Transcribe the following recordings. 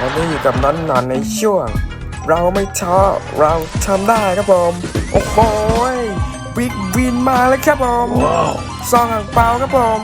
วันนี้อยู่กับน้อนนอนในช่วง เราไม่ท้อเราทำได้ครับผมโอ้โหบิ๊กวินมาแล้วครับผมซองอ่างเปาครับผม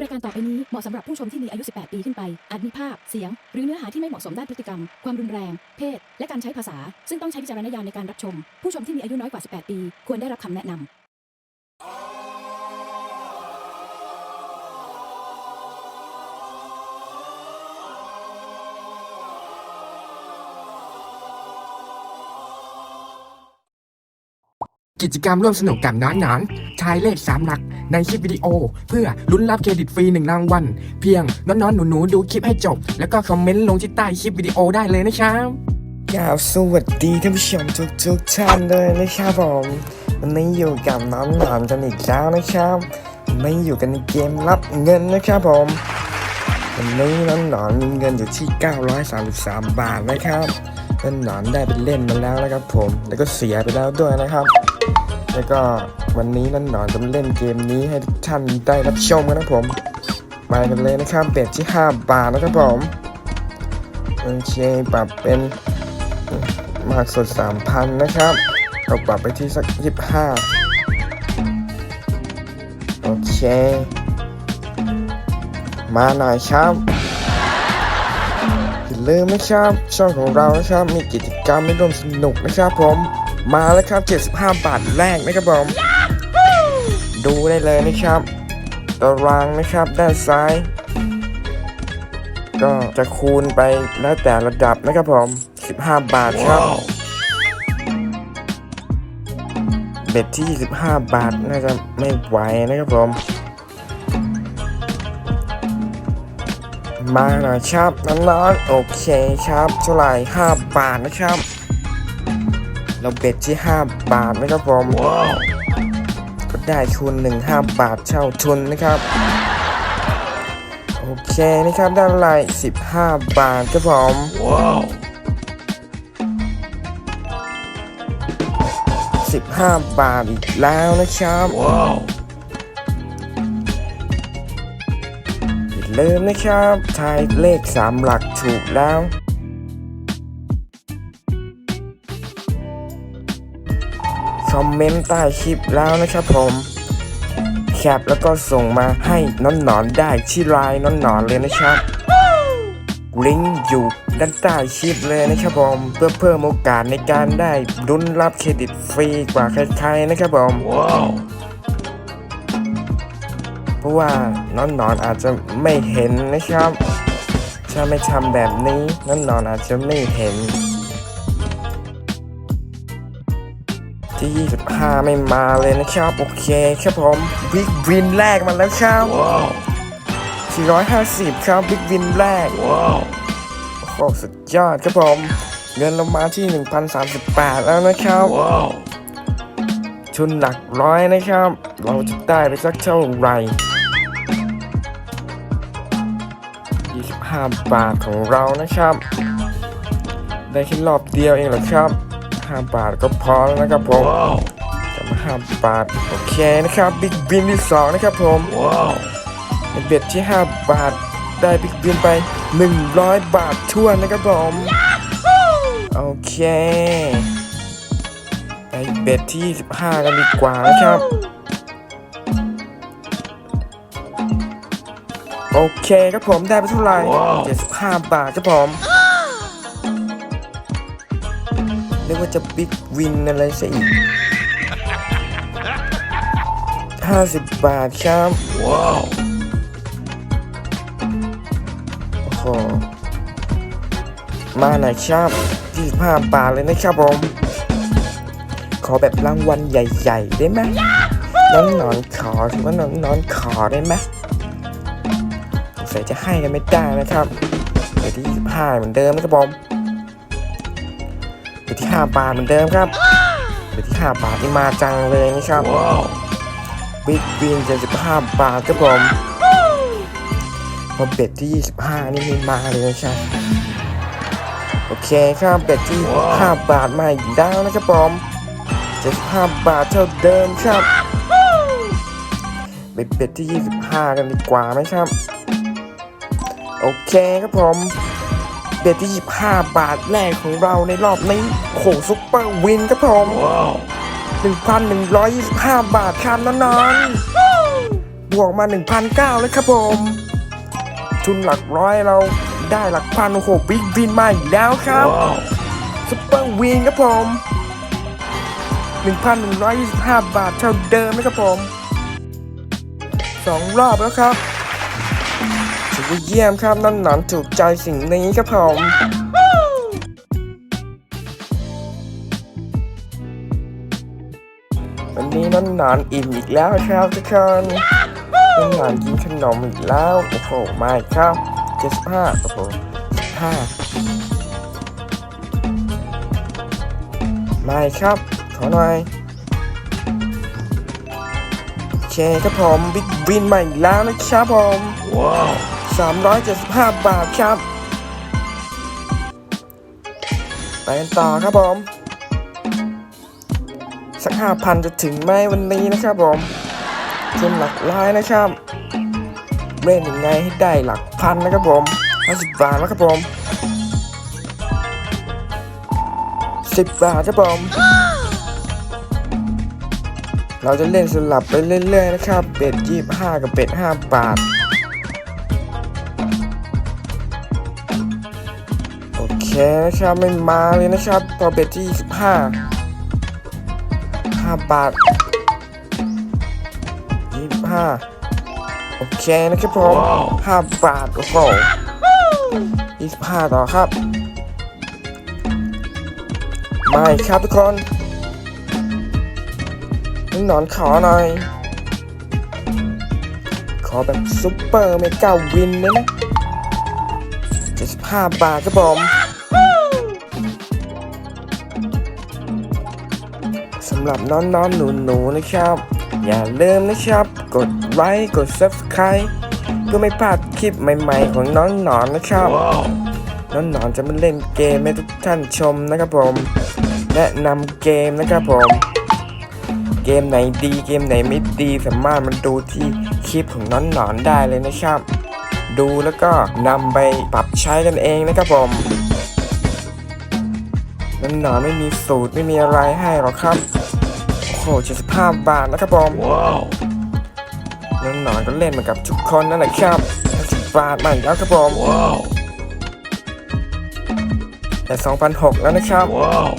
รายการต่อไปนี้เหมาะสำหรับผู้ชมที่มีอายุ 18 ปีขึ้นไป อาจมีภาพ เสียง หรือเนื้อหาที่ไม่เหมาะสมด้านพฤติกรรม ความรุนแรง เพศ และการใช้ภาษา ซึ่งต้องใช้วิจารณญาณในการรับชม ผู้ชมที่มีอายุน้อยกว่า 18 ปี ควรได้รับคำแนะนำ กิจกรรมร่วมสนุกกับน้อนหนอนทายเลขสามหลักในคลิปวิดีโอ เพื่อลุ้นรับเครดิตฟรีหนึ่งรางวัลเพียงน้อนๆหนูๆดูคลิปให้จบ แล้วก็คอมเมนต์ลงที่ใต้คลิปวิดีโอได้เลยนะครับกล่าวสวัสดีท่านผู้ชมทุกทุกๆท่านเลยนะครับผมวันนี้อยู่กับน้องหนอนกันอีกแล้วนะครับวันนี้อยู่กันในเกมรับเงินนะครับผมวันนี้น้องหนอนมีเงินอยู่ที่ 933 บาทนะครับน้องหนอนได้ไปเล่นมาแล้วนะครับผมแล้วก็เสียไปแล้วด้วยนะครับ แล้วก็วันนี้น้องหนอนจะมาเล่นเกมนี้ให้ทุกท่านได้รับชมกันนะผมไปกันเลยนะครับเบ็ดที่ 5 บาทนะครับผมโอเคปรับเป็นมากสุด 3,000 นะครับเราปรับไปที่สัก 25 โอเค มาหน่อยครับอย่าลืมนะครับ ช่องของเรานะครับ มีกิจกรรมให้ร่วมสนุกนะครับผม มาแล้วครับ 75 บาทแรกนะครับผมดูได้เลยนะครับ ตารางนะครับด้านซ้าย ก็จะคูณไปแล้วแต่ระดับนะครับผม 15 บาทครับ เบ็ดที่ 25 บาทน่าจะไม่ไหวนะครับผม มาหน่อยครับน้องๆโอเคครับเท่าไหร่5บาทนะครับ เราเบ็ดที่ 5 บาทนะครับผมก็ได้ทุน1 5บาทเช่าทุนนะครับ โอเคนะครับด้านไหล15บาทครับผม15บาทอีกแล้วนะครับอย่าลืมนะครับทายเลข3หลักถูกแล้ว อมเมนต์ใต้คลิปแล้วนะครับผมแคปแล้วก็ส่งมาให้น้อนหนอนๆได้ที่ไลน์น้อนหนอนๆเลยนะครับลิงก์อยู่ด้านใต้คลิปเลยนะครับผมเพื่อเพิ่มโอกาสในการได้รุ้นรับเครดิตฟรีกว่าใครๆนะครับผมเพราะว่าน้อนหนอนๆอาจจะไม่เห็นนะครับ ถ้าไม่ทำแบบนี้น้อนหนอนๆอาจจะไม่เห็น ที่ 25 ไม่มาเลยนะครับ โอเคครับผมบิ๊กวินแรกมาแล้วครับ 450 ครับบิ๊กวินแรกโอ้โหสุดยอดครับผม เงินเรามาที่ 1,038 แล้วนะครับชุนหลักร้อยนะครับ เราจะได้ไปสักเท่าไหร่ 25 บาทของเรานะครับ ได้แค่รอบเดียวเองเหรอครับ 5บาทก็พอแล้วนะครับผมกลับมา5บาทโอเคนะครับบิ๊กบินที่2นะครับผมในเบ็ดที่5บาทได้บิ๊กบินไป100บาททั่วนนะครับผมโอเคไปเบ็ดที่25กันดีกว่านะครับโอเคครับผมได้ไปเท่าไหร่75 บาทครับผม ว่าจะบิ๊กวินอะไรซะอีก 50 บาทครับ ว้าว โอ้โห มาหน่อยครับ25บาทเลยนะครับผม ขอแบบรางวัลใหญ่ๆ ได้ไหมน้องนอนขอถือว่าน้องนอนขอได้ไหมสงสัยจะให้กันไม่ได้นะครับเดี๋ยวที่25เหมือนเดิมนะครับผม ไปที่5บาทเหมือนเดิมครับไปที่5บาทที่มาจังเลยนะครับบิ๊กวิน75บาทครับผมพอเบ็ดที่ 25 นี่ไม่มาเลยนะครับโอเคครับเบ็ดที่ 5 บาทมาอีกแล้วนะครับผม75 บาทเท่าเดิมครับไปเบ็ดที่ 25 กันดีกว่าไหมครับ โอโอเคครับผม เบ็ดที่25 บาทแรกของเราในรอบนี้โอ้โหซุปเปอร์วินครับผม 1,125 บาทครับน้องๆบวกมา 1,900แล้วครับผม ทุนหลักร้อยเราได้หลักพันโอ้โหบิ๊กวินมาอีกแล้วครับซุปเปอร์วินครับผม 1,125 บาทเท่าเดิมนะครับผมสองรอบแล้วครับ ถือว่าเยี่ยมครับนั่นหนอนถูกใจสิ่งนี้ครับผมวันนี้น้องหนอนอิ่มอีกแล้วครับทุกคนน้องหนอนกินขนมอีกแล้วโอ้โหไม่ครับเจ็ดสิบห้าโอ้โหห้าไม่ครับ ขอหน่อยโอเคครับผมบิ๊กบินมาอีกแล้วนะครับผม ว้าว สามร้อยเจ็ดสิบห้าบาทครับ ไปกันต่อครับผม สักห้าพันจะถึงไหมวันนี้นะครับผมทุนหลักร้อยนะครับเล่นยังไงให้ได้หลักพันนะครับผมห้าสิบบาทแล้วครับผมสิบบาทครับผม เราจะเล่นสลับไปเรื่อยๆนะครับ เป็ดยี่ห้ากับเป็ดห้าบาท โอเคนะครับไม่มาเลยนะครับพอเป็ดที่ยี่สิบห้าห้าบาทยี่สิบห้าโอเคนะครับผมห้าบาทโอ้โหยี่สิบห้าต่อครับไม่ครับทุกคนน้องหนอนขอหน่อย ขอแบบซุปเปอร์เมกาวินเลยนะเจ็ดสิบห้าบาทครับผม หรับน้องๆหนูๆนะครับ อย่าลืมนะครับ กดไลค์กด Subscribe เพื่อไม่พลาดคลิปใหม่ๆของน้องหนอนนะครับ น้องหนอนจะมาเล่นเกมให้ทุกท่านชมนะครับผม แนะนำเกมนะครับผม เกมไหนดีเกมไหนไม่ดีสามารถมาดูที่คลิปของน้องหนอนได้เลยนะครับ ดูแล้วก็นำไปปรับใช้กันเองนะครับผมน้องหนอนไม่มีสูตรไม่มีอะไรให้หรอกครับ โอ้โห75บาทนะครับผมว้าวน้องหนอนก็เล่นเหมือนกับทุกคนนั่นแหละครับ50บาทมาอีกแล้วครับผมว้าวแต่2,006แล้วนะครับว้าว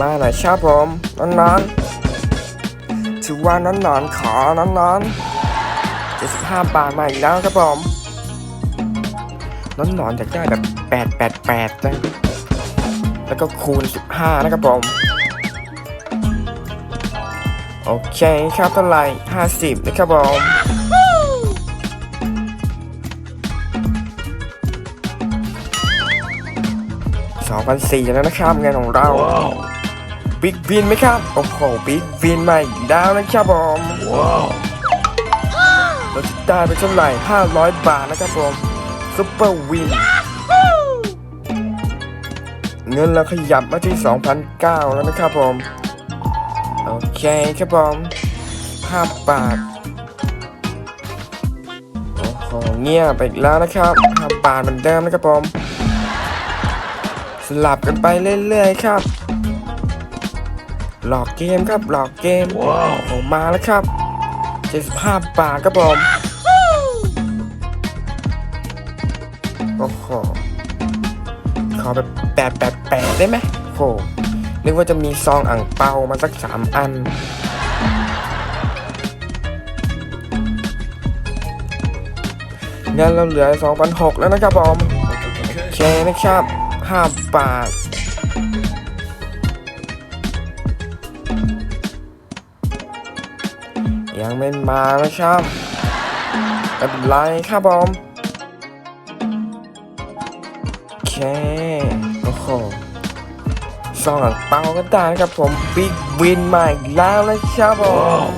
มาหน่อยครับผมน้องนอนๆถือว่าน้องนอนๆขอน้องนอน75บาทมาอีกแล้วครับผมน้องหนอนอยากได้แบบ888นะแล้วก็คูณ 15 นะครับผม โอเคครับเท่าไหร่ 50 นะครับผม2,400แล้วนะครับเงินของเราบิ๊กวินไหมครับ โอ้โหบิ๊กวินมาอีกแล้วนะครับผมว้าวเราจะได้ไปเท่าไหร่500 บาทนะครับผมซุปเปอร์วิน เงินเราขยับมาที่ 2,009แล้วนะครับผม โอเคครับผม5บาทโอ้โหเงียบไปอีกแล้วนะครับ5บาทเหมือนเดิมนะครับผม สลับกันไปเรื่อยๆครับ หลอกเกมครับหลอกเกมว้าวออกมาแล้วครับ75บาทครับผม โอ้โห ขอแบบแปดแปดแปดได้ไหมโหนึกว่าจะมีซองอ่างเปามาสักสามอันเงินเราเหลือ2,006แล้วนะครับผมโอเคนะครับ5บาทยังไม่มานะครับไม่เป็นไรครับผมโอเค ซองอ่างเปาก็ได้นะครับผมบิ๊กวินมาอีกแล้วนะครับผม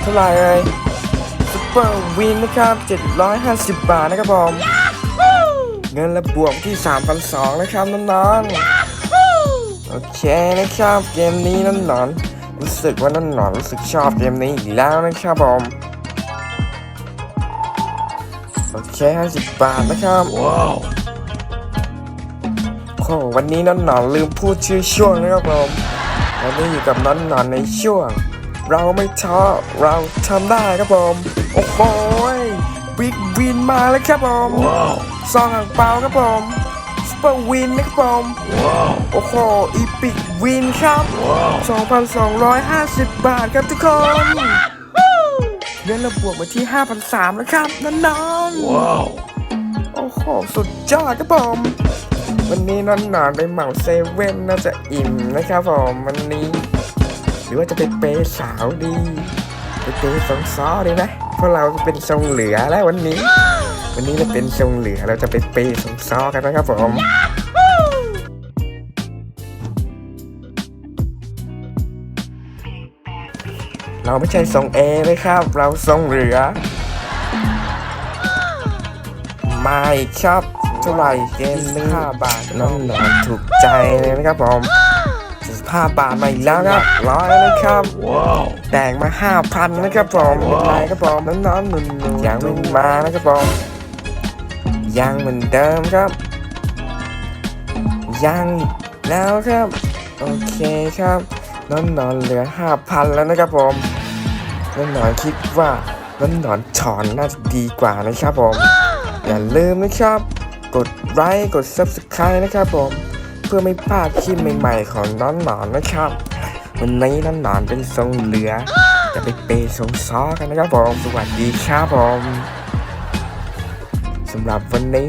เท่าไหร่เลยซุปเปอร์วินนะครับ 750 บาทนะครับผมเงินระบวกที่ 3,200นะครับน้องๆโอเคนะครับเกมนี้น้องๆรู้สึกว่าน้องหนอนรู้สึกชอบเกมนี้อีกแล้วนะครับผมโอเค50 บาทนะครับว้าว โอ้วันนี้น้องหนอนลืมพูดชื่อช่วงนะครับผมวันนี้อยู่กับน้องหนอนในช่วง เราไม่ท้อเราทำได้ครับผมโอ้โหบิ๊กวินมาแล้วครับผมซองอ่างเปาครับผมสเปอร์วินนะครับผมโอ้โหอีพิกวินครับ 2,250 บาทครับทุกคนเดือนละบวกมาที่ 5,300แล้วครับน้องๆว้าวโอ้โหสุดยอดครับผม วันนี้นอนนอนไปเหมาเซเว่นน่าจะอิ่มนะครับผมวันนี้ หรือว่าจะไปเปย์สาวดีไปเปย์สองซ้อดีไหมเพราะเราเป็นทรงเหลือแล้ววันนี้ วันนี้เราเป็นทรงเหลือเราจะไปเปย์สองซ้อกันนะครับผมเราไม่ใช่ทรงเอเลยครับ เราทรงเหลือ ไม่ครับ ท่าไหร่เกมหนึงห้าบาทน้องหนอนถูกใจเลยนะครับผมห้าบาทมาอีกแล้วครับร้อยเลยครับแตกมาห้าพันนะครับผมเป็นไรครับผมน้องน้องๆหนุ่นๆยังไม่มานะครับผมยังเหมือนเดิมครับ ยังอีกแล้วครับ โอเคครับน้องนอนเหลือห้าพันแล้วนะครับผมน้องนอนคิดว่าน้องนอนถอนน่าจะดีกว่านะครับผม อย่าลืมนะครับ กดไลค์กด subscribe นะครับผม เพื่อไม่พลาดคลิปใหม่ๆของน้องหนอนนะครับ วันนี้น้องหนอนเป็นทรงเหลือ จะไปเปย์ทรงซ้อกันนะครับผม สวัสดีครับผมสำหรับวันนี้